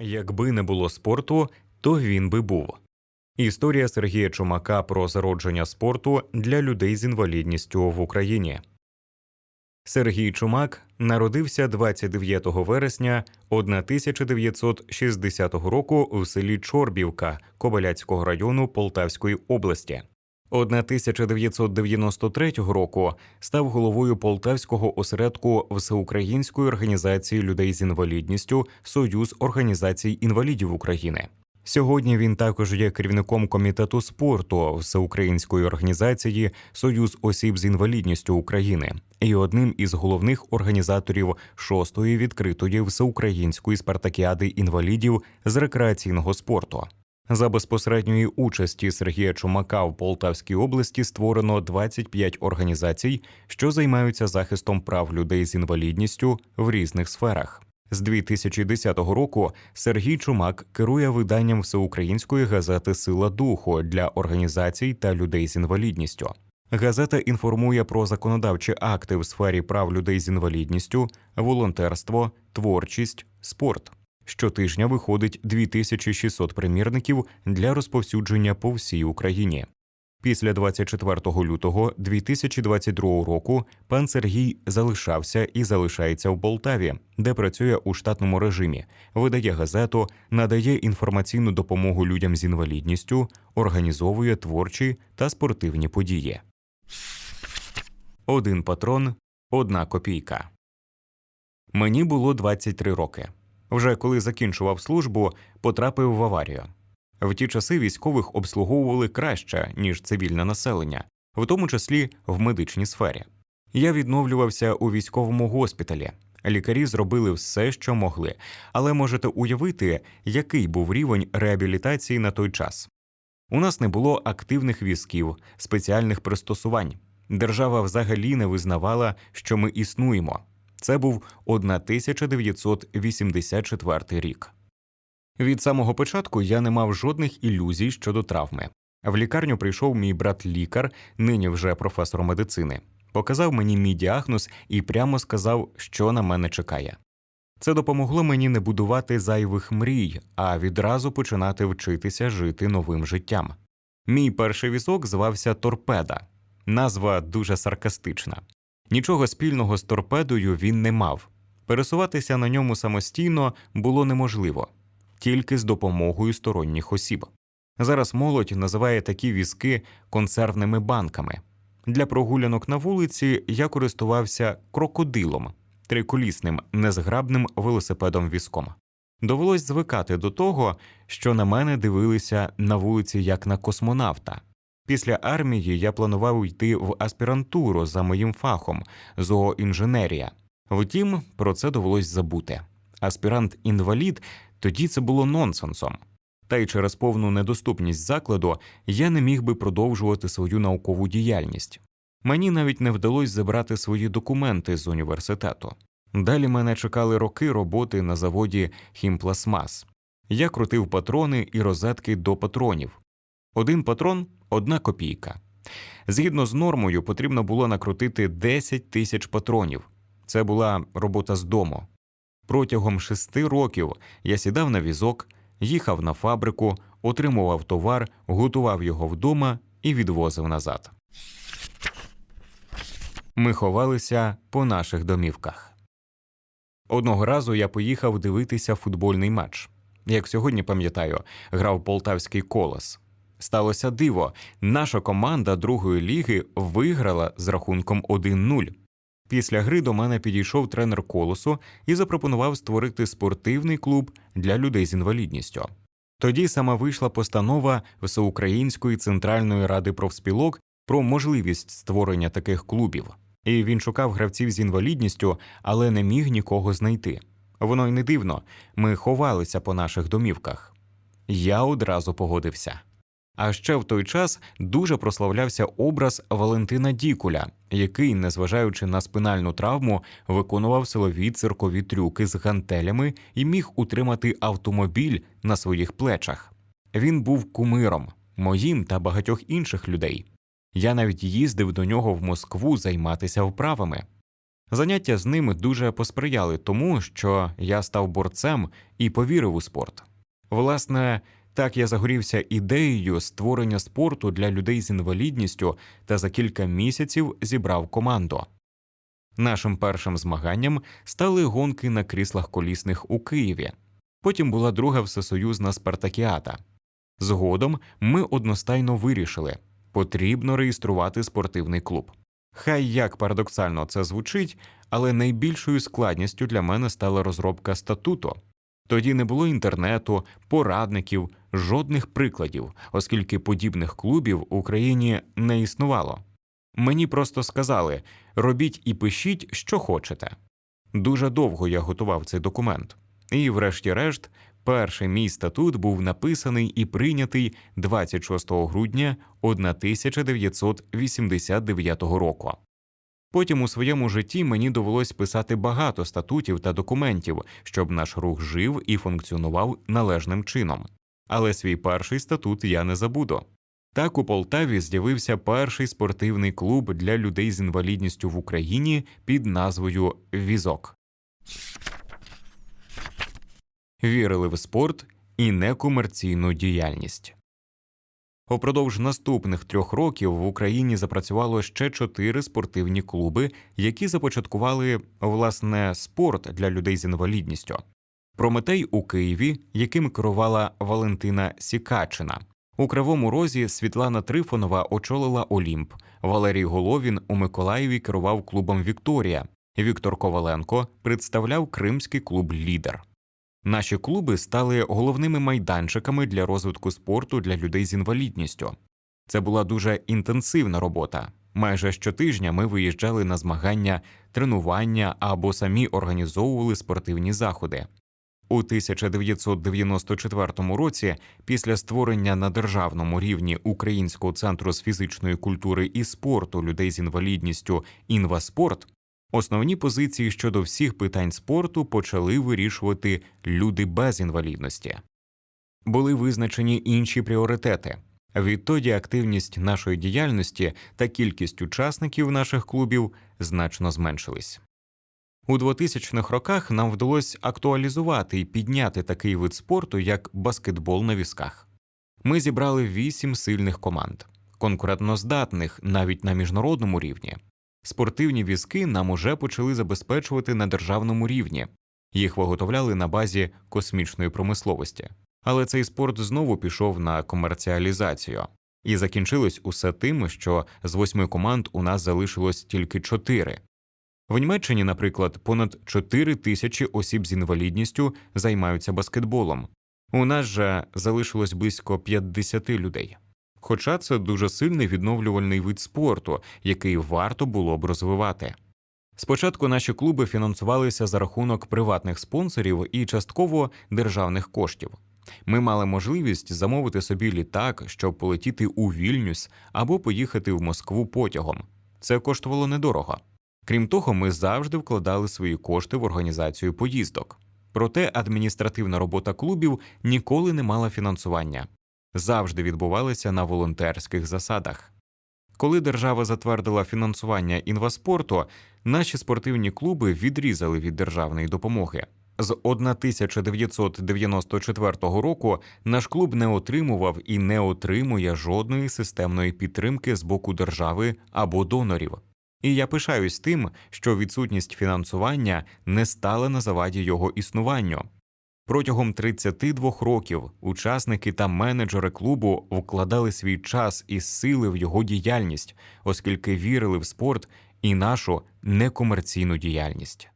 Якби не було спорту, то він би був. Історія Сергія Чумака про зародження спорту для людей з інвалідністю в Україні. Сергій Чумак народився 29 вересня 1960 року в селі Чорбівка Кобиляцького району Полтавської області. 1993 року став головою полтавського осередку Всеукраїнської організації людей з інвалідністю Союз організацій інвалідів України. Сьогодні він також є керівником комітету спорту Всеукраїнської організації Союз осіб з інвалідністю України і одним із головних організаторів шостої відкритої всеукраїнської спартакіади інвалідів з рекреаційного спорту. За безпосередньої участі Сергія Чумака в Полтавській області створено 25 організацій, що займаються захистом прав людей з інвалідністю в різних сферах. З 2010 року Сергій Чумак керує виданням всеукраїнської газети Сила духу для організацій та людей з інвалідністю. Газета інформує про законодавчі акти в сфері прав людей з інвалідністю, волонтерство, творчість, спорт. Щотижня виходить 2600 примірників для розповсюдження по всій Україні. Після 24 лютого 2022 року пан Сергій залишався і залишається в Полтаві, де працює у штатному режимі, видає газету, надає інформаційну допомогу людям з інвалідністю, організовує творчі та спортивні події. Один патрон, одна копійка. Мені було 23 роки. Вже коли закінчував службу, потрапив в аварію. В ті часи військових обслуговували краще, ніж цивільне населення, в тому числі в медичній сфері. Я відновлювався у військовому госпіталі. Лікарі зробили все, що могли, але можете уявити, який був рівень реабілітації на той час. У нас не було активних візків, спеціальних пристосувань. Держава взагалі не визнавала, що ми існуємо. Це був 1984 рік. Від самого початку я не мав жодних ілюзій щодо травми. В лікарню прийшов мій брат лікар, нині вже професор медицини, показав мені мій діагноз і прямо сказав, що на мене чекає. Це допомогло мені не будувати зайвих мрій, а відразу починати вчитися жити новим життям. Мій перший візок звався Торпеда. Назва дуже саркастична. Нічого спільного з торпедою він не мав. Пересуватися на ньому самостійно було неможливо, тільки з допомогою сторонніх осіб. Зараз молодь називає такі візки консервними банками. Для прогулянок на вулиці я користувався крокодилом, триколісним незграбним велосипедом візком. Довелось звикати до того, що на мене дивилися на вулиці як на космонавта. Після армії я планував йти в аспірантуру за моїм фахом зооінженерія. Втім, про це довелось забути. Аспірант інвалід тоді це було нонсенсом. Та й через повну недоступність закладу я не міг би продовжувати свою наукову діяльність. Мені навіть не вдалося забрати свої документи з університету. Далі мене чекали роки роботи на заводі Хімпластмас. Я крутив патрони і розетки до патронів. Один патрон одна копійка. Згідно з нормою, потрібно було накрутити 10 тисяч патронів. Це була робота з дому. Протягом шести років я сідав на візок, їхав на фабрику, отримував товар, готував його вдома і відвозив назад. Ми ховалися по наших домівках. Одного разу я поїхав дивитися футбольний матч. Як сьогодні пам'ятаю, грав полтавський колос. Сталося диво. Наша команда другої ліги виграла з рахунком 1-0. Після гри до мене підійшов тренер колосу і запропонував створити спортивний клуб для людей з інвалідністю. Тоді саме вийшла постанова Всеукраїнської центральної ради профспілок про можливість створення таких клубів. І він шукав гравців з інвалідністю, але не міг нікого знайти. Воно й не дивно, ми ховалися по наших домівках. Я одразу погодився. А ще в той час дуже прославлявся образ Валентина Дікуля, який, незважаючи на спинальну травму, виконував силові циркові трюки з гантелями і міг утримати автомобіль на своїх плечах. Він був кумиром, моїм та багатьох інших людей. Я навіть їздив до нього в Москву займатися вправами. Заняття з ним дуже посприяли тому, що я став борцем і повірив у спорт. Власне, так я загорівся ідеєю створення спорту для людей з інвалідністю та за кілька місяців зібрав команду. Нашим першим змаганням стали гонки на кріслах колісних у Києві. Потім була друга всесоюзна спартакіада. Згодом ми одностайно вирішили потрібно реєструвати спортивний клуб. Хай як парадоксально це звучить, але найбільшою складністю для мене стала розробка статуту. Тоді не було інтернету, порадників, жодних прикладів, оскільки подібних клубів в Україні не існувало. Мені просто сказали робіть і пишіть, що хочете. Дуже довго я готував цей документ, і, врешті-решт, перший мій статут був написаний і прийнятий 26 грудня 1989 року. Потім у своєму житті мені довелось писати багато статутів та документів, щоб наш рух жив і функціонував належним чином. Але свій перший статут я не забуду. Так у Полтаві з'явився перший спортивний клуб для людей з інвалідністю в Україні під назвою Візок. Вірили в спорт і некомерційну діяльність. Упродовж наступних трьох років в Україні запрацювало ще чотири спортивні клуби, які започаткували власне спорт для людей з інвалідністю. Прометей у Києві, яким керувала Валентина Сікачина. У Кривому Розі Світлана Трифонова очолила Олімп. Валерій Головін у Миколаєві керував клубом Вікторія. Віктор Коваленко представляв кримський клуб Лідер. Наші клуби стали головними майданчиками для розвитку спорту для людей з інвалідністю. Це була дуже інтенсивна робота. Майже щотижня ми виїжджали на змагання, тренування або самі організовували спортивні заходи. У 1994 році, після створення на державному рівні Українського центру з фізичної культури і спорту людей з інвалідністю «Інваспорт», Основні позиції щодо всіх питань спорту почали вирішувати люди без інвалідності. Були визначені інші пріоритети. Відтоді активність нашої діяльності та кількість учасників наших клубів значно зменшились. У 2000-х роках нам вдалося актуалізувати і підняти такий вид спорту, як баскетбол на візках. Ми зібрали вісім сильних команд, конкурентноздатних навіть на міжнародному рівні. Спортивні візки нам уже почали забезпечувати на державному рівні, їх виготовляли на базі космічної промисловості. Але цей спорт знову пішов на комерціалізацію, і закінчилось усе тим, що з восьми команд у нас залишилось тільки чотири. В Німеччині, наприклад, понад 4 тисячі осіб з інвалідністю займаються баскетболом. У нас же залишилось близько 50 людей. Хоча це дуже сильний відновлювальний вид спорту, який варто було б розвивати. Спочатку наші клуби фінансувалися за рахунок приватних спонсорів і частково державних коштів. Ми мали можливість замовити собі літак, щоб полетіти у Вільнюс або поїхати в Москву потягом. Це коштувало недорого. Крім того, ми завжди вкладали свої кошти в організацію поїздок. Проте адміністративна робота клубів ніколи не мала фінансування завжди відбувалися на волонтерських засадах. Коли держава затвердила фінансування інваспорту, наші спортивні клуби відрізали від державної допомоги. З 1994 року наш клуб не отримував і не отримує жодної системної підтримки з боку держави або донорів. І я пишаюсь тим, що відсутність фінансування не стала на заваді його існуванню. Протягом 32 років учасники та менеджери клубу вкладали свій час і сили в його діяльність, оскільки вірили в спорт і нашу некомерційну діяльність.